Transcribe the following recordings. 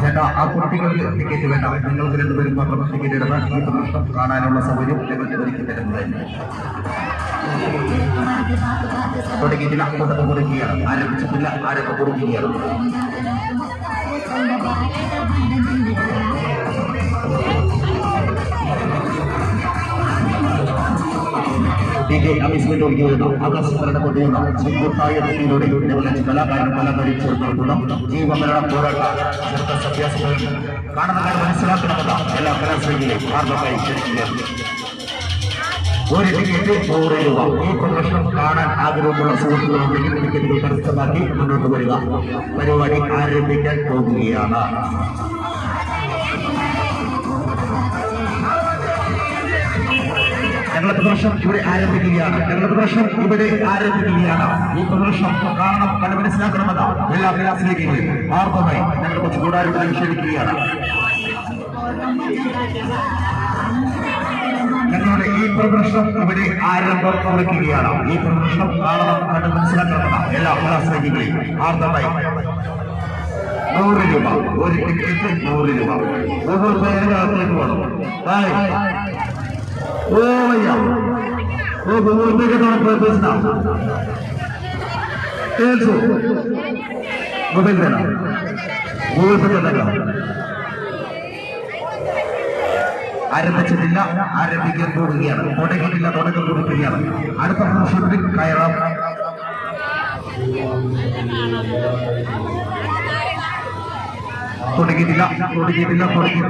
ചേട്ടാ ആ കുട്ടികൾക്ക് ടിക്കറ്റ് വേണ്ട. നിങ്ങൾക്ക് രണ്ടുപേരും മാത്രം ടിക്കറ്റ് ഇടുന്ന ഈ പ്രദർശനം കാണാനുള്ള സൗകര്യം ഞങ്ങൾക്ക് ഒരുക്കി തരുന്നത് തുടങ്ങിയിട്ടില്ല തുടക്കം കൊടുക്കുകയാണ്. ആരംഭിച്ചിട്ടില്ല ആരംഭം കൊടുക്കുകയാണ് കലാകാരൻ ജീവമരണ ഒരു ടിക്കറ്റ് നൂറ് രൂപ. ഈ പ്രദർശനം കാണാൻ ആഗ്രഹമുള്ള സുഹൃത്തുക്കളുണ്ടെങ്കിൽ ടിക്കറ്റുകൾ കരസ്ഥമാക്കി മുന്നോട്ട് വരിക. പരിപാടി ആരംഭിക്കാൻ പോകുകയാണ്. ഞങ്ങളുടെ പ്രദർശനം ഇവിടെ ആരംഭിക്കുകയാണ്. ഞങ്ങളുടെ പ്രദർശനം ഇവിടെ ആരംഭിക്കുകയാണ്. ഈ പ്രദർശനം കാരണം കണ്ട് മനസ്സിലാക്കണമെന്ന എല്ലാ കലാശ്രേണികളും ആർദ്രമായി ഞങ്ങൾ കുറച്ച് കൂടാരങ്ങളെ നിക്ഷേപിക്കുകയാണ് ഞങ്ങളുടെ ഈ പ്രദർശനം ഇവിടെ ആരംഭം കുറിക്കുകയാണ്. ഈ പ്രദർശനം കാണണം കണ്ട് മനസ്സിലാക്കണമെന്ന എല്ലാ പ്രയാസത്തിലേക്കും ആർദ്രമായി നൂറ് രൂപ. ഒരു ടിക്കറ്റ് നൂറ് രൂപ. നൂറ് പേരകത്തേക്ക് വേണം ও ভাইয়া ও গুগল পে কে তোমার পে পেছ না তেলছো মোবাইল দে ആരംഭിച്ചിട്ടില്ല ആരംഭിക്കാൻ പോകുകയാണ് തുടങ്ങിയിട്ടില്ല തുടക്കം കൊടുക്കുകയാണ് അടുത്ത പ്രശ്നത്തിൽ കയറാം തുടങ്ങിയിട്ടില്ല തുടങ്ങിയിട്ടില്ല തുടങ്ങി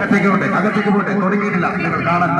അകത്തേക്ക് പോട്ടെ അകത്തേക്ക് പോട്ടെ. തുടങ്ങിയിട്ടില്ല. നിങ്ങൾ കാണാൻ